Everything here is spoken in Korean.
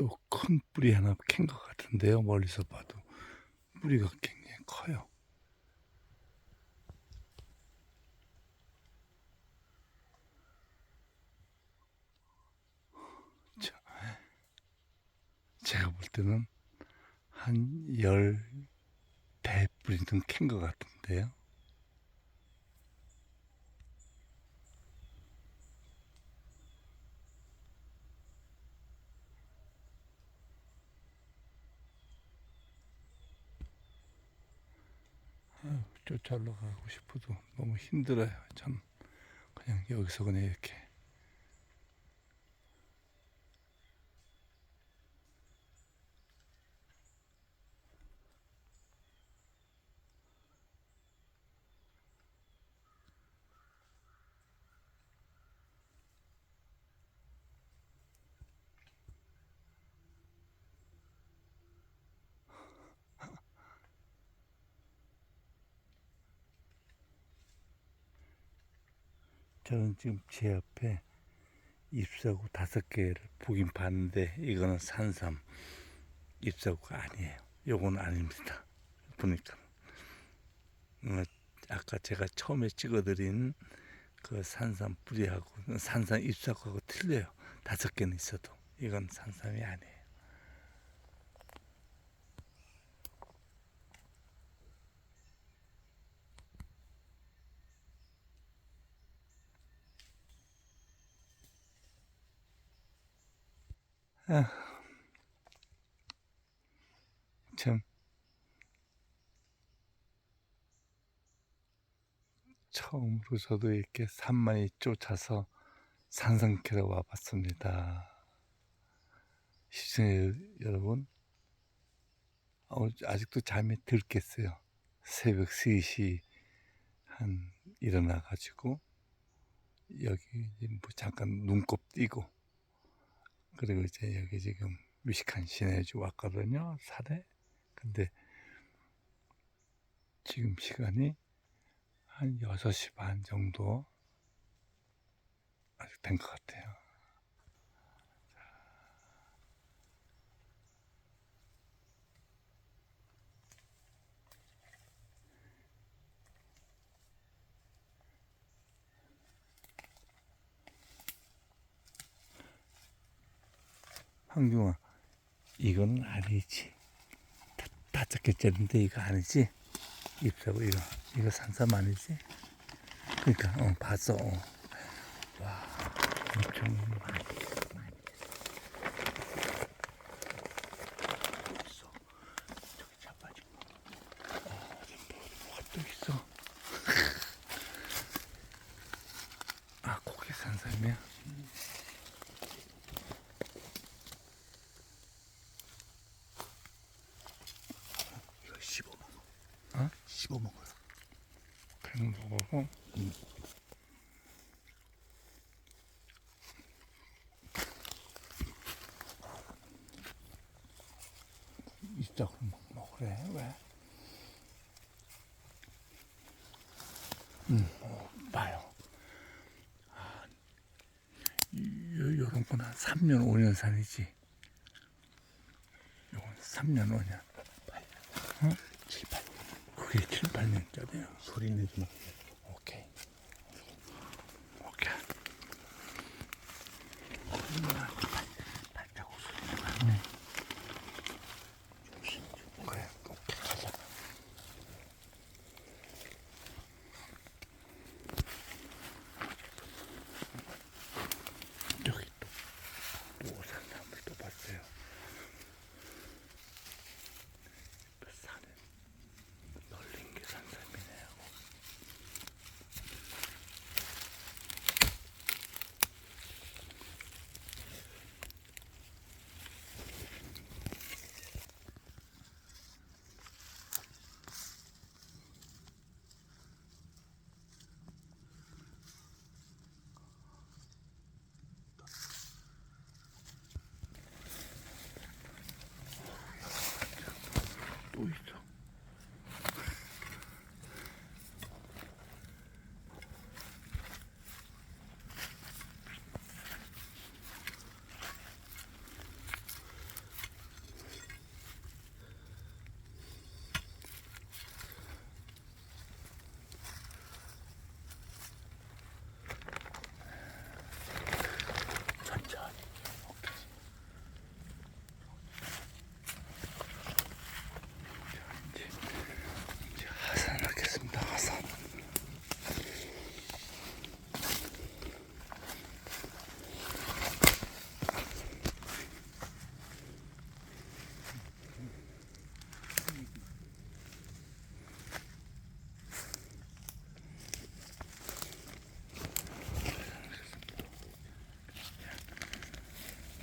또 큰 뿌리 하나 캔 것 같은데요. 멀리서 봐도 뿌리가 굉장히 커요. 자, 제가 볼 때는 한 열 대뿌리는 캔 것 같은데요. 쫓아러 가고 싶어도 너무 힘들어요. 전 그냥 여기서 그냥 이렇게 저는 지금 제 앞에 잎사구 다섯 개를 보긴 봤는데 이거는 산삼 잎사구가 아니에요. 요건 아닙니다. 보니까 어, 아까 제가 처음에 찍어드린 그 산삼 뿌리하고 산삼 잎사구하고 틀려요. 다섯 개는 있어도 이건 산삼이 아니에요. 참 처음으로 저도 이렇게 산만이 쫓아서 산성캐러 와봤습니다. 시청자 여러분, 어, 아직도 잠이 들겠어요. 새벽 3시 한 일어나가지고 여기 뭐 잠깐 눈곱 띄고 그리고 이제 여기 지금 무식한 시내주 왔거든요. 산에. 근데 지금 시간이 한 6시 반 정도 아직 된 것 같아요. 황중아, 이거는 아니지. 다, 다섯 개짜리인데 이거 아니지? 잎사고 이거 이거 산삼 아니지? 그러니까 어 봤어. 어. 와 엄청 많이 있어. 저기 자빠진 거. 어, 지금 뭐, 뭐가 또 있어? 아 고개 산삼이야? 이거 씹어 먹어. 어? 씹어 먹어요. 먹고 이따 그럼 먹으래 왜? 음, 어, 봐요. 아, 요, 요런 건 한 3년, 5년 산이지. 요건 3년, 5년. 7, 8. 그게 7, 8년짜리야. 소리 내지 마. York.